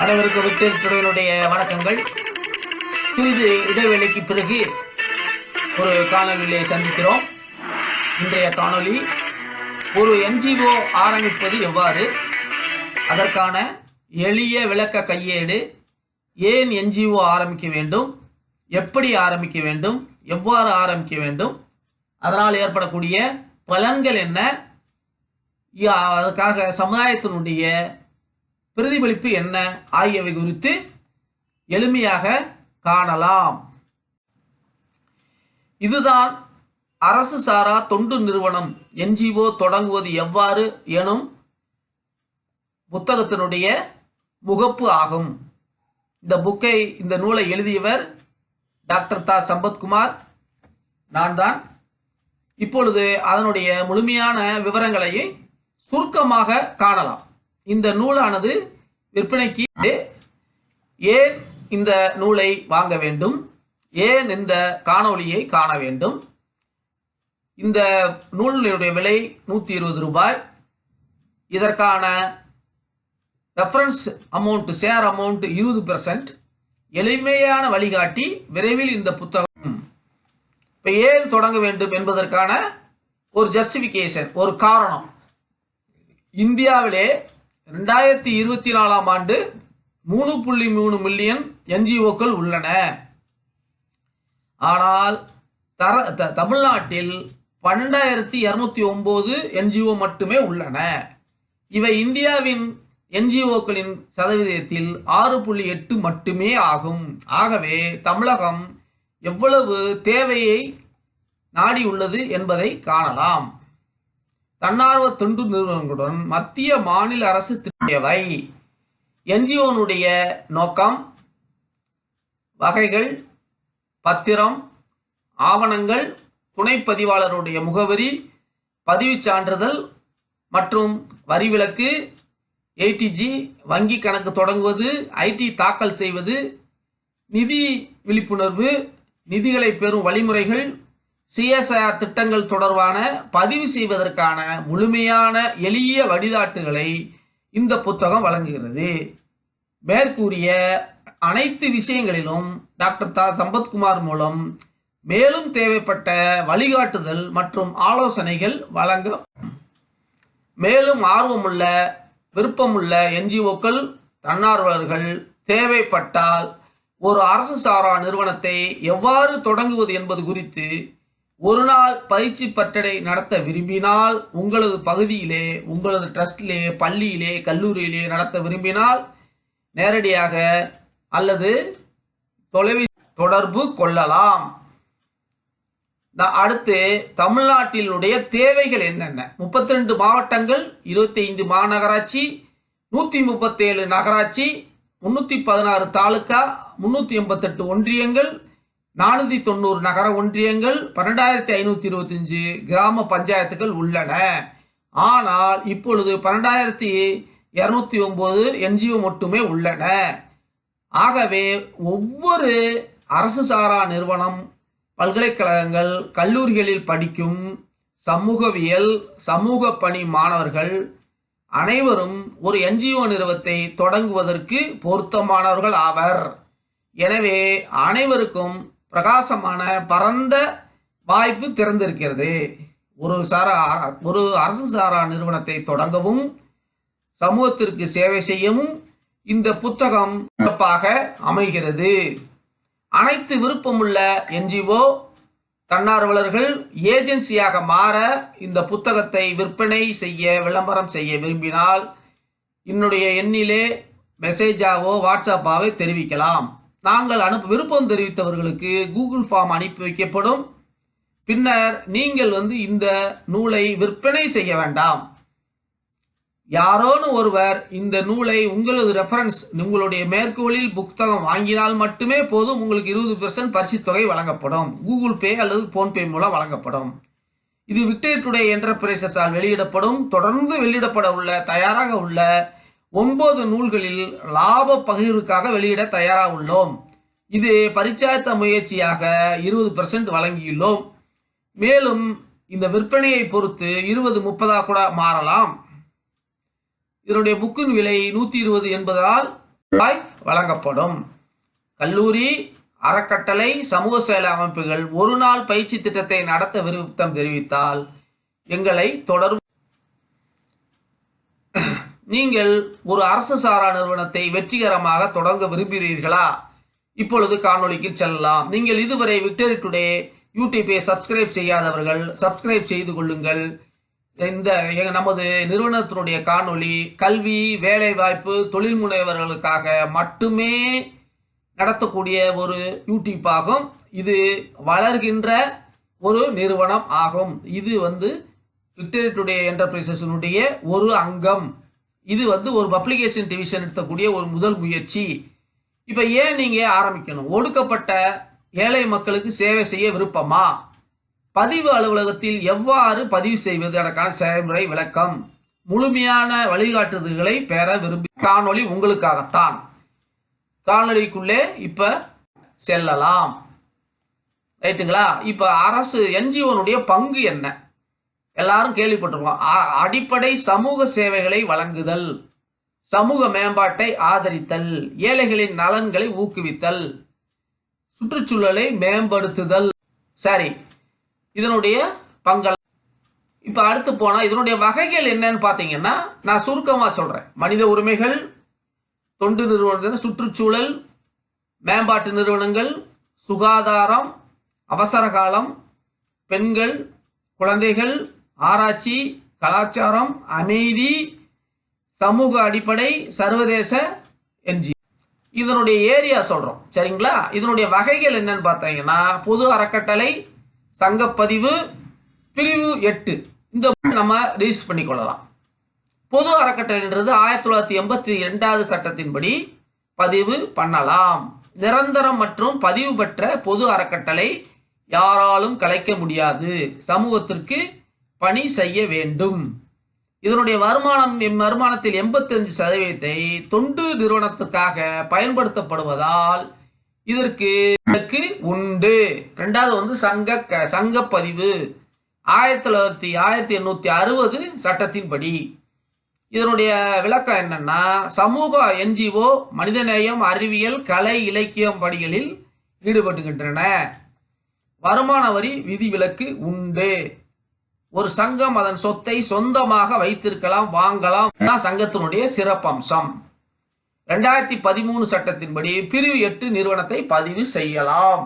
அனைவருக்கும் வித்தியனுடைய வணக்கங்கள். சிறிது இடைவேளைக்கு பிறகு ஒரு காணொலியை சந்திக்கிறோம். இன்றைய காணொலி ஒரு என்ஜிஓ ஆரம்பிப்பது எவ்வாறு? அதற்கான எளிய விளக்க கையேடு ஏன் என்ஜிஓ ஆரம்பிக்க வேண்டும்? எப்படி ஆரம்பிக்க வேண்டும்? எவ்வாறு ஆரம்பிக்க வேண்டும்? அதனால் ஏற்படக்கூடிய பலன்கள் என்ன? யா- அதுக்காக சமுதாயத்தினுடைய பிரதிபலிப்பு என்ன? ஆகியவை குறித்து எளிமையாக காணலாம். இதுதான் அரசு சாரா தொண்டு நிறுவனம். என்ஜிஓ தொடங்குவது எவ்வாறு எனும் புத்தகத்தினுடைய முகப்பு ஆகும். இந்த புக்கை இந்த நூலை எழுதியவர் டாக்டர் தா. சம்பத்குமார். நான் தான். இப்பொழுது அதனுடைய முழுமையான விவரங்களை சுருக்கமாக காணலாம். இந்த நூலானது விற்பனைக்கு ஏன் இந்த நூலை வாங்க வேண்டும்? ஏன் இந்த காணொளியை காண வேண்டும்? இந்த நூலினுடைய விலை நூற்றி இருபது ரூபாய். இதற்கான ரெஃபரன்ஸ் அமௌண்ட் ஷேர் அமௌண்ட் இருபது பெர்சன்ட் எளிமையான வழிகாட்டி விரைவில் இந்த புத்தகம். இப்போ ஏன் தொடங்க வேண்டும் என்பதற்கான ஒரு ஜஸ்டிஃபிகேஷன் ஒரு காரணம். இந்தியாவிலே ரெண்டாயிரத்தி இருபத்தி நாலாம் ஆண்டு மூணு புள்ளி மூணு மில்லியன் என்ஜிஓக்கள் உள்ளன. ஆனால் தர த- தமிழ்நாட்டில் பன்னெண்டாயிரத்தி இரநூத்தி ஒம்பது என்ஜிஓ மட்டுமே உள்ளன. இவை இந்தியாவின் என்ஜிஓக்களின் சதவீதத்தில் ஆறு புள்ளி எட்டு மட்டுமே ஆகும். ஆகவே தமிழகம் எவ்வளவு தேவையை நாடியுள்ளது என்பதை காணலாம். தன்னார்வ தொண்டு நிறுவனங்களுடன் மத்திய மாநில அரசு திட்டவை என்ஜிஓனுடைய நோக்கம் வகைகள் பத்திரம் ஆவணங்கள் துணை பதிவாளருடைய முகவரி பதிவுச் சான்றிதழ் மற்றும் வரிவிலக்கு ஏடிஜி வங்கி கணக்கு தொடங்குவது ஐடி தாக்கல் செய்வது நிதி விழிப்புணர்வு நிதிகளை பெறும் வழிமுறைகள் சிஎஸ்ஆர் திட்டங்கள் தொடர்பான பதிவு செய்வதற்கான முழுமையான எளிய வழிகாட்டுகளை இந்த புத்தகம் வழங்குகிறது. மேற்கூறிய அனைத்து விஷயங்களிலும் டாக்டர் தா. சம்பத்குமார் மூலம் மேலும் தேவைப்பட்ட வழிகாட்டுதல் மற்றும் ஆலோசனைகள் வழங்க மேலும் ஆர்வமுள்ள விருப்பமுள்ள என்ஜிஓக்கள் தன்னார்வலர்கள் தேவைப்பட்டால் ஒரு அரசு சாரா நிறுவனத்தை எவ்வாறு தொடங்குவது என்பது குறித்து ஒரு நாள் பயிற்சி பட்டறை நடத்த விரும்பினால் உங்களது பகுதியிலே உங்களது ட்ரஸ்டிலே பள்ளியிலே கல்லூரியிலே நடத்த விரும்பினால் நேரடியாக அல்லது தொலைவி தொடர்பு கொள்ளலாம். அடுத்து தமிழ்நாட்டினுடைய தேவைகள் என்னென்ன? முப்பத்தி ரெண்டு மாவட்டங்கள் இருபத்தி ஐந்து மாநகராட்சி நூற்றி முப்பத்தேழு நகராட்சி முன்னூற்றி பதினாறு தாலுக்கா முன்னூற்றி எண்பத்தெட்டு ஒன்றியங்கள் நானூற்றி தொண்ணூறு நகர ஒன்றியங்கள் பன்னெண்டாயிரத்தி ஐநூற்றி இருபத்தஞ்சு கிராம பஞ்சாயத்துகள் உள்ளன. ஆனால் இப்பொழுது பன்னெண்டாயிரத்தி இரநூத்தி ஒம்பது என்ஜிஓ மட்டுமே உள்ளன. ஆகவே ஒவ்வொரு அரசு சாரா நிறுவனம் பல்கலைக்கழகங்கள் கல்லூரிகளில் படிக்கும் சமூகவியல் சமூக பணி மாணவர்கள் அனைவரும் ஒரு என்ஜிஓ நிறுவத்தை தொடங்குவதற்கு பொருத்தமானவர்கள் ஆவர். எனவே அனைவருக்கும் பிரகாசமான பரந்த வாய்ப்பு திறந்திருக்கிறது. ஒரு சாரா ஒரு அரசு சாரா நிறுவனத்தை தொடங்கவும் சமூகத்திற்கு சேவை செய்யவும் இந்த புத்தகம் சிறப்பாக அமைகிறது. அனைத்து விருப்பமுள்ள என்ஜிஓ தன்னார்வலர்கள் ஏஜென்சியாக மாற இந்த புத்தகத்தை விற்பனை செய்ய விளம்பரம் செய்ய விரும்பினால் என்னுடைய எண்ணிலே மெசேஜாவோ வாட்ஸ்அப்பாவோ தெரிவிக்கலாம். நாங்கள் அனுப்ப விருப்பம் தெரிவித்தவர்களுக்கு கூகுள் ஃபார்ம் அனுப்பி வைக்கப்படும். பின்னர் நீங்கள் வந்து இந்த நூலை விற்பனை செய்ய வேண்டாம். யாரோன்னு ஒருவர் இந்த நூலை உங்களது ரெஃபரன்ஸ் உங்களுடைய மேற்கோளில் புத்தகம் வாங்கினால் மட்டுமே போதும் உங்களுக்கு இருபது பெர்சன்ட் பரிசுத் தொகை வழங்கப்படும். கூகுள் பே அல்லது போன்பே மூலம் வழங்கப்படும். இது விக்டரி டுடே என்டர்பிரைசஸால் வெளியிடப்படும். தொடர்ந்து வெளியிடப்பட உள்ள தயாராக உள்ள ஒன்பது நூல்களில் லாப பகிர்வுக்காக வெளியிட தயாராக உள்ளோம். இது பரிச்சாயத்த முயற்சியாக இருபது பெர்சன்ட் வழங்கியுள்ளோம். மேலும் இந்த விற்பனையை பொறுத்து இருபது முப்பதாக கூட மாறலாம். இதனுடைய புக்கின் விலை நூற்றி இருபது என்பதால் ரூபாய் வழங்கப்படும். கல்லூரி அறக்கட்டளை சமூக செயல அமைப்புகள் ஒரு நாள் பயிற்சி திட்டத்தை நடத்த விருப்பம் தெரிவித்தால் எங்களை தொடர்பு நீங்கள் ஒரு அரசு சாரா நிறுவனத்தை வெற்றிகரமாக தொடங்க விரும்புகிறீர்களா? இப்பொழுது காணொளிக்கு செல்லலாம். நீங்கள் இதுவரை விக்டரி டுடே யூடியூப்பை சப்ஸ்கிரைப் செய்யாதவர்கள் சப்ஸ்கிரைப் செய்து கொள்ளுங்கள். இந்த நமது நிறுவனத்தினுடைய காணொளி கல்வி வேலைவாய்ப்பு தொழில் முனைவர்களுக்காக மட்டுமே நடத்தக்கூடிய ஒரு யூடியூப் ஆகும் இது வளர்கின்ற ஒரு நிறுவனம் ஆகும். இது வந்து விக்டரி டுடே என்டர்பிரைசஸினுடைய ஒரு அங்கம். இது வந்து ஒரு பப்ளிகேஷன் டிவிஷன் எடுத்தக்கூடிய ஒரு முதல் முயற்சி. இப்போ ஏன் நீங்கள் ஆரம்பிக்கணும்? ஒடுக்கப்பட்ட ஏழை மக்களுக்கு சேவை செய்ய விருப்பமா? பதிவு அலுவலகத்தில் எவ்வாறு பதிவு செய்வது? எனக்கான செயல்முறை விளக்கம். முழுமையான வழிகாட்டுதல்களை பெற விரும்பி காணொளி உங்களுக்காகத்தான். காணொலிக்குள்ளே இப்போ செல்லலாம். ரைட்டுங்களா? இப்போ அரசு என்ஜிஓனுடைய பங்கு என்ன? எல்லாரும் கேள்விப்பட்டிருக்கோம். அடிப்படை சமூக சேவைகளை வழங்குதல் சமூக மேம்பாட்டை ஆதரித்தல் ஏழைகளின் நலன்களை ஊக்குவித்தல் சுற்றுச்சூழலை மேம்படுத்துதல். சரி இதனுடைய பங்கள் இப்ப அடுத்து போனா இதனுடைய வகைகள் என்னன்னு பாத்தீங்கன்னா நான் சுருக்கமா சொல்றேன். மனித உரிமைகள் தொண்டு நிறுவனங்கள் சுற்றுச்சூழல் மேம்பாட்டு நிறுவனங்கள் சுகாதாரம் அவசர காலம் பெண்கள் குழந்தைகள் ஆராய்ச்சி கலாச்சாரம் அமைதி சமூக அடிப்படை சர்வதேச என்ஜி. இதனுடைய ஏரியா சொல்றோம். சரிங்களா? இதனுடைய வகைகள் என்னன்னு பார்த்தீங்கன்னா பொது அறக்கட்டளை சங்கப்பதிவு பிரிவு எட்டு. இந்த நம்ம ரிஜிஸ்டர் பண்ணிக்கொள்ளலாம். பொது அறக்கட்டளைன்றது ஆயிரத்தி தொள்ளாயிரத்தி எண்பத்தி ரெண்டாவது சட்டத்தின்படி பதிவு பண்ணலாம். நிரந்தரம் மற்றும் பதிவு பெற்ற பொது அறக்கட்டளை யாராலும் கலைக்க முடியாது. சமூகத்திற்கு பணி செய்ய வேண்டும். இதனுடைய வருமானம் எம் வருமானத்தில் எண்பத்தஞ்சு சதவீதத்தை தொண்டு நிறுவனத்துக்காக பயன்படுத்தப்படுவதால் இதற்கு இதற்கு உண்டு. ரெண்டாவது வந்து சங்க க- சங்கப்பதிவு. ஆயிரத்தி தொள்ளாயிரத்தி ஆயிரத்தி எண்ணூத்தி அறுபது சட்டத்தின்படி. இதனுடைய விளக்கம் என்னன்னா சமூக என்ஜிஓ மனிதநேயம் அறிவியல் கலை இலக்கியம் பணிகளில் ஈடுபட்டுகின்றன. வருமான வரி விதிவிலக்கு உண்டு. ஒரு சங்கம் அதன் சொத்தை சொந்தமாக வைத்திருக்கலாம் வாங்கலாம். சங்கத்தினுடைய சிறப்பம்சம். ரெண்டாயிரத்தி பதிமூணு சட்டத்தின்படி பிரிவு எட்டு நிறுவனத்தை பதிவு செய்யலாம்.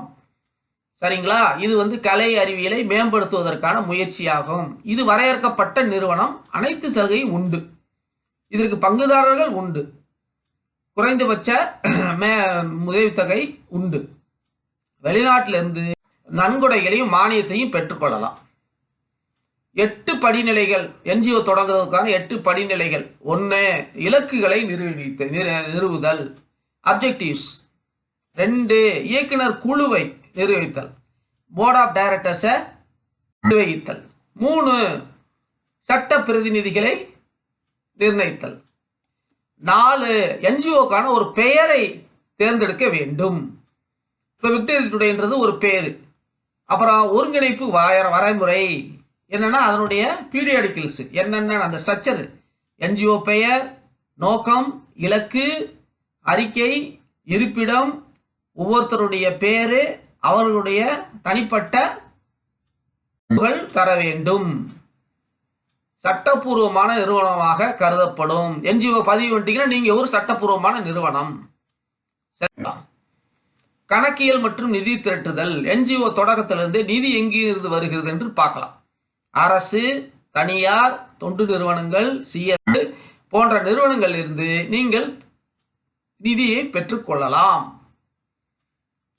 சரிங்களா? இது வந்து கலை அறிவியலை மேம்படுத்துவதற்கான முயற்சியாகும். இது வரையறுக்கப்பட்ட நிறுவனம். அனைத்து சலுகையும் உண்டு. இதற்கு பங்குதாரர்கள் உண்டு. குறைந்தபட்ச மே உதவித்தொகை உண்டு. வெளிநாட்டிலிருந்து நன்கொடைகளையும் மானியத்தையும் பெற்றுக்கொள்ளலாம். எட்டு படிநிலைகள் என்ஜிஓ தொடங்குறதுக்கான எட்டு படிநிலைகள். ஒன்று இலக்குகளை நிரூபித்த நிறுவுதல். அப்ஜெக்டிவ்ஸ் ரெண்டு இயக்குனர் குழுவை நிர்வகித்தல். போர்ட் ஆஃப் டைரக்டர்ஸை நிர்வகித்தல். மூணு சட்ட பிரதிநிதிகளை நிர்ணயித்தல். நாலு என்ஜிஓக்கான ஒரு பெயரை தேர்ந்தெடுக்க வேண்டும். இப்போ விக்டரி டுடேன்றது ஒரு பேர். அப்புறம் ஒருங்கிணைப்பு வர வரைமுறை. என்னன்னா அதனுடைய பீரியாடிக்கல்ஸ் என்னென்ன? அந்த ஸ்ட்ரக்சர் என்ஜிஓ பெயர் நோக்கம் இலக்கு அறிக்கை இருப்பிடம் ஒவ்வொருத்தருடைய பேரு அவர்களுடைய தனிப்பட்ட புகழ் தர வேண்டும். சட்டப்பூர்வமான நிறுவனமாக கருதப்படும். என்ஜிஓ பதிவு வந்துட்டீங்கன்னா நீங்க ஒரு சட்டப்பூர்வமான நிறுவனம். சரிங்களா? கணக்கியல் மற்றும் நிதி திரட்டுதல். என்ஜிஓ தொடக்கத்திலிருந்து நிதி எங்கிருந்து வருகிறது என்று பார்க்கலாம். அரசு தனியார் தொண்டு நிறுவனங்கள் சிஎஸ் போன்ற நிறுவனங்கள் இருந்து நீங்கள் நிதியை பெற்றுக்கொள்ளலாம்.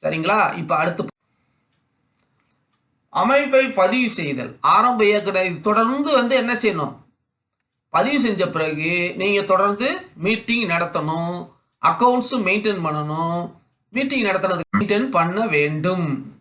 சரிங்களா? இப்ப அடுத்து அமைப்பை பதிவு செய்தல். ஆரம்ப இயக்குனர் தொடர்ந்து வந்து என்ன செய்யணும்? பதிவு செஞ்ச பிறகு நீங்க தொடர்ந்து மீட்டிங் நடத்தணும். அக்கவுண்ட்ஸும் மெயின்டைன் பண்ணணும். மீட்டிங் நடத்துறதுக்கு மெயின்டைன் பண்ண வேண்டும்.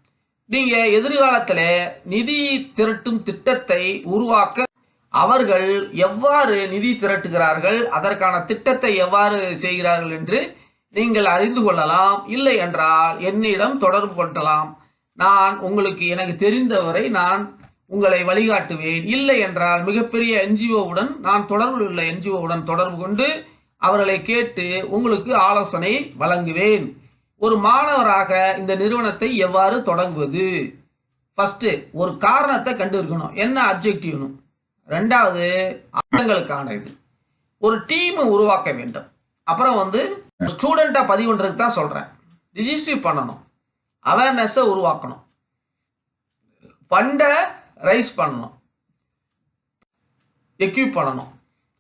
நீங்க எதிர்காலத்துல நிதி திரட்டும் திட்டத்தை உருவாக்க அவர்கள் எவ்வாறு நிதி திரட்டுகிறார்கள் அதற்கான திட்டத்தை எவ்வாறு செய்கிறார்கள் என்று நீங்கள் அறிந்து கொள்ளலாம். இல்லை என்றால் என்னிடம் தொடர்பு கொள்ளலாம். நான் உங்களுக்கு எனக்கு தெரிந்தவரை நான் உங்களை வழிகாட்டுவேன். இல்லை என்றால் மிகப்பெரிய என்ஜிஓவுடன் நான் தொடர்பில் உள்ள என்ஜிஓவுடன் தொடர்பு கொண்டு அவர்களை கேட்டு உங்களுக்கு ஆலோசனை வழங்குவேன். ஒரு மாணவராக இந்த நிறுவனத்தை எவ்வாறு தொடங்குவது? ஃபர்ஸ்ட் ஒரு காரணத்தை கண்டுபிடிக்கணும். என்ன அப்ஜெக்டிவ்னு ரெண்டாவது ஆட்டங்களுக்கான இது ஒரு டீம் உருவாக்க வேண்டும். அப்புறம் வந்து ஸ்டூடெண்ட்டாக பதிவு பண்ணுறதுக்கு தான் சொல்கிறேன் ரிஜிஸ்டர் பண்ணணும். அவேர்னஸை உருவாக்கணும். ஃபண்டை ரைஸ் பண்ணணும். எக்யூப் பண்ணணும்.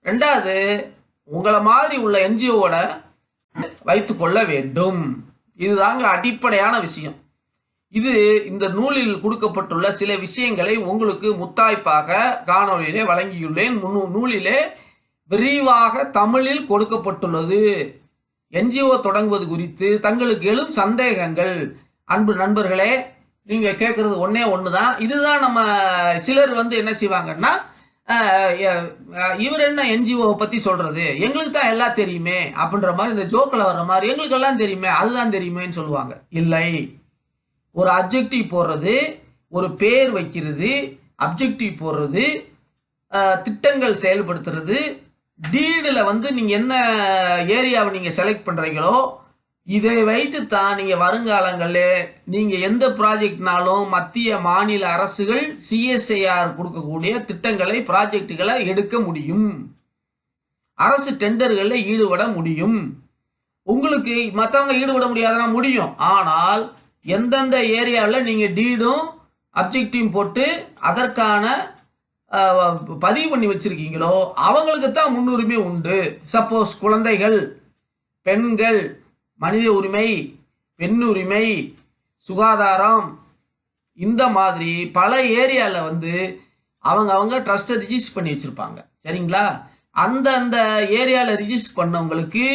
ரெண்டாவது உங்களை மாதிரி உள்ள என்ஜிஓட வைத்துக்கொள்ள வேண்டும். இதுதாங்க அடிப்படையான விஷயம். இது இந்த நூலில் கொடுக்கப்பட்டுள்ள சில விஷயங்களை உங்களுக்கு முத்தாய்ப்பாக காணொளியிலே வழங்கியுள்ளேன். முன்னு- நூலிலே விரிவாக தமிழில் கொடுக்கப்பட்டுள்ளது. என்ஜிஓ தொடங்குவது குறித்து தங்களுக்கு எழும் சந்தேகங்கள். அன்பு நண்பர்களே நீங்கள் கேட்குறது ஒன்றே ஒன்று தான் இதுதான் நம்ம சிலர் வந்து என்ன செய்வாங்கன்னா இவர் என்ன என்ஜிஓவை பற்றி சொல்கிறது எங்களுக்கு தான் எல்லாம் தெரியுமே அப்படின்ற மாதிரி இந்த ஜோக்கில் வர்ற மாதிரி எங்களுக்கு எல்லாம் தெரியுமே அதுதான் தெரியுமேன்னு சொல்லுவாங்க. இல்லை. ஒரு அப்ஜெக்டிவ் போடுறது ஒரு பேர் வைக்கிறது அப்ஜெக்டிவ் போடுறது திட்டங்கள் செயல்படுத்துறது டீடில் வந்து நீங்கள் என்ன ஏரியாவை நீங்கள் செலக்ட் பண்ணுறீங்களோ இதை வைத்து தான் நீங்கள் வருங்காலங்களில் நீங்கள் எந்த ப்ராஜெக்ட்னாலும் மத்திய மாநில அரசுகள் சிஎஸ்ஐஆர் கொடுக்கக்கூடிய திட்டங்களை ப்ராஜெக்டுகளை எடுக்க முடியும். அரசு டெண்டர்களில் ஈடுபட முடியும். உங்களுக்கு மற்றவங்க ஈடுபட முடியாதுன்னா முடியும். ஆனால் எந்தெந்த ஏரியாவில் நீங்கள் டீடும் அப்ஜெக்டிவும் போட்டு அதற்கான பதிவு பண்ணி வச்சுருக்கீங்களோ அவங்களுக்கு தான் முன்னுரிமை உண்டு. சப்போஸ் குழந்தைகள் பெண்கள் மனித உரிமை பெண்ணுரிமை சுகாதாரம் இந்த மாதிரி பல ஏரியாவில் வந்து அவங்க அவங்க ட்ரஸ்ட்டை ரிஜிஸ்டர் பண்ணி வச்சுருப்பாங்க. சரிங்களா? அந்த அந்த ஏரியாவில் ரிஜிஸ்டர் பண்ணவங்களுக்கு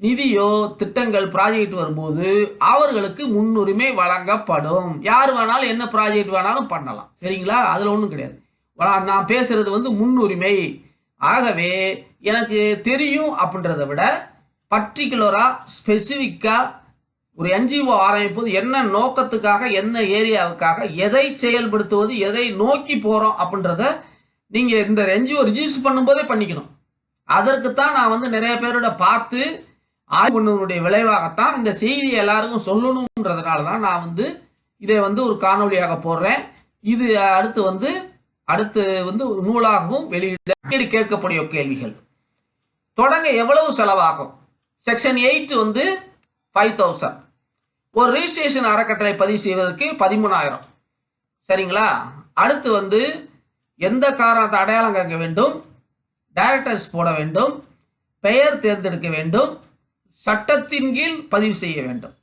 நிதியோ திட்டங்கள் ப்ராஜெக்ட் வரும்போது அவர்களுக்கு முன்னுரிமை வழங்கப்படும். யார் வேணாலும் என்ன ப்ராஜெக்ட் வேணாலும் பண்ணலாம். சரிங்களா? அதில் ஒன்றும் கிடையாது. நான் பேசுகிறது வந்து முன்னுரிமை. ஆகவே எனக்கு தெரியும் அப்படின்றத விட பர்டிகுலராக ஸ்பெசிஃபிக்காக ஒரு என்ஜிஓ ஆரம்பிப்பது என்ன நோக்கத்துக்காக என்ன ஏரியாவுக்காக எதை செயல்படுத்துவது எதை நோக்கி போகிறோம் அப்படின்றத நீங்கள் இந்த என்ஜிஓ ரிஜிஸ்டர் பண்ணும்போதே பண்ணிக்கணும். அதற்குத்தான் நான் வந்து நிறைய பேரோட பார்த்து ஆய்வு பண்ணதனுடைய விளைவாகத்தான் இந்த செய்தியை எல்லாருக்கும் சொல்லணுன்றதுனால தான் நான் வந்து இதை வந்து ஒரு காணொளியாக போடுறேன். இது அடுத்து வந்து அடுத்து வந்து ஒரு நூலாகவும் வெளியிட கேட்கக்கூடிய கேள்விகள். தொடங்க எவ்வளவு செலவாகும்? செக்ஷன் எயிட் வந்து ஃபைவ் தௌசண்ட் ஒரு ரிஜிஸ்ட்ரேஷன் அறக்கட்டளை பதிவு செய்வதற்கு பதிமூணாயிரம். சரிங்களா? அடுத்து வந்து எந்த காரணத்தை அடையாளம் காக்க வேண்டும்? டைரக்டர்ஸ் போட வேண்டும். பெயர் தேர்ந்தெடுக்க வேண்டும். சட்டத்தின் கீழ் பதிவு செய்ய வேண்டும்.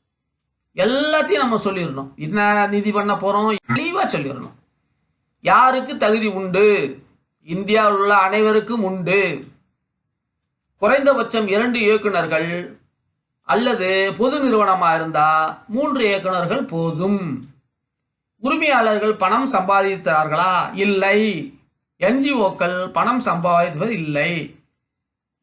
எல்லாத்தையும் நம்ம சொல்லிடணும். என்ன நிதி பண்ண போறோம்? தெளிவாக சொல்லிடணும். யாருக்கு தகுதி உண்டு? இந்தியாவில் உள்ள அனைவருக்கும் உண்டு. குறைந்தபட்சம் இரண்டு இயக்குனர்கள் அல்லது பொது நிறுவனமா இருந்தா மூன்று இயக்குனர்கள் போதும். உரிமையாளர்கள் பணம் சம்பாதித்தார்களா? இல்லை. என்ஜிஓக்கள் பணம் சம்பாதிப்பது இல்லை.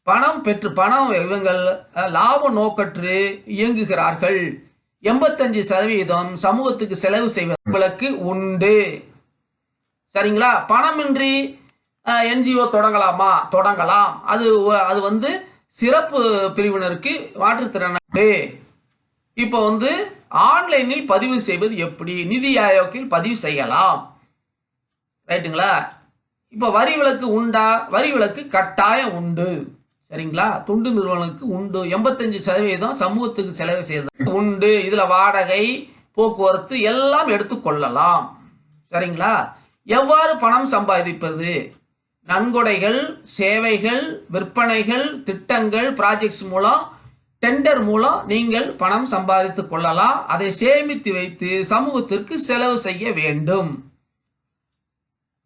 பணம் பெற்று பணம் இவங்கள் லாப நோக்கற்று இயங்குகிறார்கள். எண்பத்தஞ்சு சதவீதம் சமூகத்துக்கு செலவு செய்வதற்கு உண்டு. சரிங்களா? பணமின்றி என்ஜிஓ தொடங்கலாமா? தொடங்கலாம். அது அது வந்து சிறப்பு பிரிவினருக்கு மாற்றுத்திறனாளி இப்போ வந்து ஆன்லைனில் பதிவு செய்வது எப்படி? நிதி ஆயோக்கில் பதிவு செய்யலாம். ரைட்டுங்களா? இப்போ வரி விலக்கு உண்டா? வரி விலக்கு கட்டாயம் உண்டு. சரிங்களா? தொண்டு நிறுவனங்களுக்கு உண்டு. எண்பத்தஞ்சு சதவீதம் சமூகத்துக்கு செலவு செய்தது உண்டு. இதில் வாடகை போக்குவரத்து எல்லாம் எடுத்துக்கொள்ளலாம் சரிங்களா? எவ்வாறு பணம் சம்பாதிப்பது? நன்கொடைகள் சேவைகள் விற்பனைகள் திட்டங்கள் ப்ராஜெக்ட்ஸ் மூலம் டெண்டர் மூலம் நீங்கள் பணம் சம்பாதித்துக் கொள்ளலாம். அதை சேமித்து வைத்து சமூகத்திற்கு செலவு செய்ய வேண்டும்.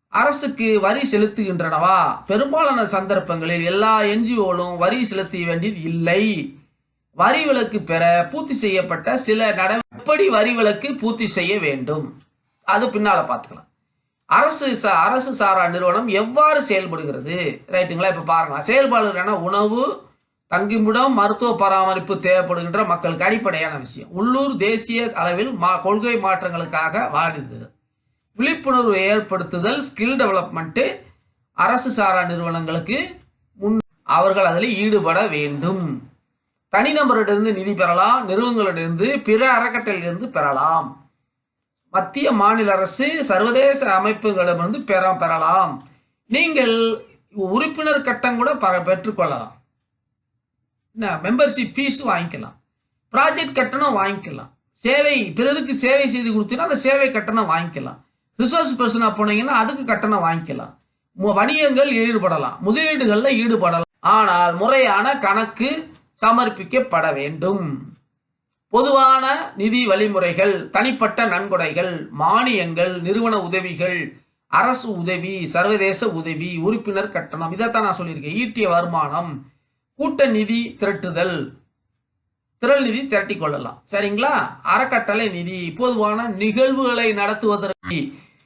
அரசுக்கு வரி செலுத்துகின்றனவா? பெரும்பாலான சந்தர்ப்பங்களில் எல்லா என்ஜிஓலும் வரி செலுத்த வேண்டியது இல்லை. வரி விலக்கு பெற பூர்த்தி செய்யப்பட்ட சில நடவடிக்கை எப்படி வரி விலக்கு பூர்த்தி செய்ய வேண்டும்? அது பின்னால பார்த்துக்கலாம். அரசு சா- அரசு சாரா நிறுவனம் எவ்வாறு செயல்படுகிறது? ரைட்டுங்களா? இப்போ பாருங்க. செயல்பாடுகளான உணவு தங்குமிடம் மருத்துவ பராமரிப்பு தேவைப்படுகின்ற மக்களுக்கு அடிப்படையான விஷயம். உள்ளூர் தேசிய அளவில் மா- கொள்கை மாற்றங்களுக்காக வாழ்ந்தது விழிப்புணர்வு ஏற்படுத்துதல் ஸ்கில் டெவலப்மெண்ட்டு அரசு சாரா நிறுவனங்களுக்கு முன் அவர்கள் அதில் ஈடுபட வேண்டும். தனிநபரிடமிருந்து நிதி பெறலாம் நிறுவனங்களிடமிருந்து பிற அறக்கட்டளையிலிருந்து பெறலாம். மத்திய மாநில அரசு சர்வதேச அமைப்புகளிடமிருந்து பெற பெறலாம். நீங்கள் உறுப்பினர் கட்டம் கூட ப பெற்றுக்கொள்ளலாம். என்ன? மெம்பர்ஷிப் ஃபீஸ் வாங்கிக்கலாம். ப்ராஜெக்ட் கட்டணம் வாங்கிக்கலாம். சேவை பிறருக்கு சேவை செய்து கொடுத்தீங்கன்னா அந்த சேவை கட்டணம் வாங்கிக்கலாம். ரிசோர்ஸ் பர்சனாக போனீங்கன்னா அதுக்கு கட்டணம் வாங்கிக்கலாம். வணிகங்கள் ஈடுபடலாம். முதலீடுகளில் ஈடுபடலாம். ஆனால் முறையான கணக்கு சமர்ப்பிக்கப்பட வேண்டும். பொதுவான நிதி வழிமுறைகள் தனிப்பட்ட நன்கொடைகள் மானியங்கள் நிறுவன உதவிகள் அரசு உதவி சர்வதேச உதவி உறுப்பினர் கட்டணம் இதைத்தான் நான் சொல்லியிருக்கேன். ஈட்டிய வருமானம் கூட்ட நிதி திரட்டுதல் திரள் நிதி திரட்டிக் கொள்ளலாம். சரிங்களா? அறக்கட்டளை நிதி பொதுவான நிகழ்வுகளை நடத்துவதற்கு.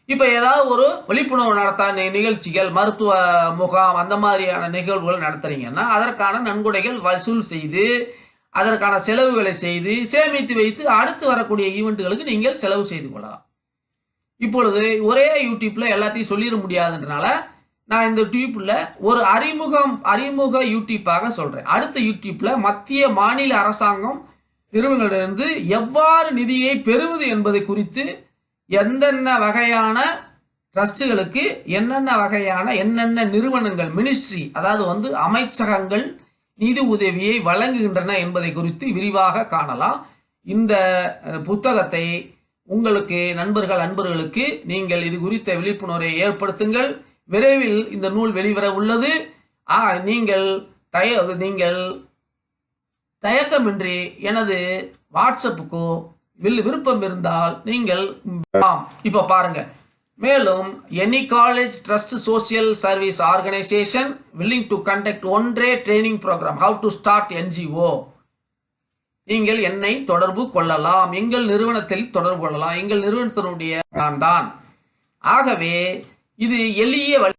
இப்ப ஏதாவது ஒரு விழிப்புணர்வு நடத்த நிகழ்ச்சிகள் மருத்துவ முகாம் அந்த மாதிரியான நிகழ்வுகள் நடத்துறீங்கன்னா அதற்கான நன்கொடைகள் வசூல் செய்து அதற்கான செலவுகளை செய்து சேமித்து வைத்து அடுத்து வரக்கூடிய ஈவெண்ட்டுகளுக்கு நீங்கள் செலவு செய்து கொள்ளலாம். இப்பொழுது ஒரே யூடியூப்ல எல்லாத்தையும் சொல்லிட முடியாதுன்றனால நான் இந்த யூடியூப்ல ஒரு அறிமுகம் அறிமுக யூடியூப்பாக சொல்றேன். அடுத்த யூடியூப்ல மத்திய மாநில அரசாங்கம் நிறுவனங்களிலிருந்து எவ்வாறு நிதியை பெறுவது என்பதை குறித்து எந்தென்ன வகையான ட்ரஸ்ட்டுகளுக்கு என்னென்ன வகையான என்னென்ன நிறுவனங்கள் மினிஸ்ட்ரி அதாவது வந்து அமைச்சகங்கள் நிதி உதவியை வழங்குகின்றன என்பதை குறித்து விரிவாக காணலாம். இந்த புத்தகத்தை உங்களுக்கு நண்பர்கள் அன்பர்களுக்கு நீங்கள் இது குறித்த விழிப்புணர்வை ஏற்படுத்துங்கள். விரைவில் இந்த நூல் வெளிவர உள்ளது. ஆ, நீங்கள் தய நீங்கள் தயக்கமின்றி எனது வாட்ஸ்அப்புக்கோ வில் விருப்பம் இருந்தால் நீங்கள் இப்போ பாருங்கள் மேலும் any college trust social service organisation willing to conduct ஒன்றே training programme how to start NGO நீங்கள் என்னை தொடர்பு கொள்ளலாம். எங்கள் நிறுவனத்தில் தொடர்பு கொள்ளலாம். எங்கள் நிறுவனத்தினுடைய நான் தான். ஆகவே இது எளிய வழி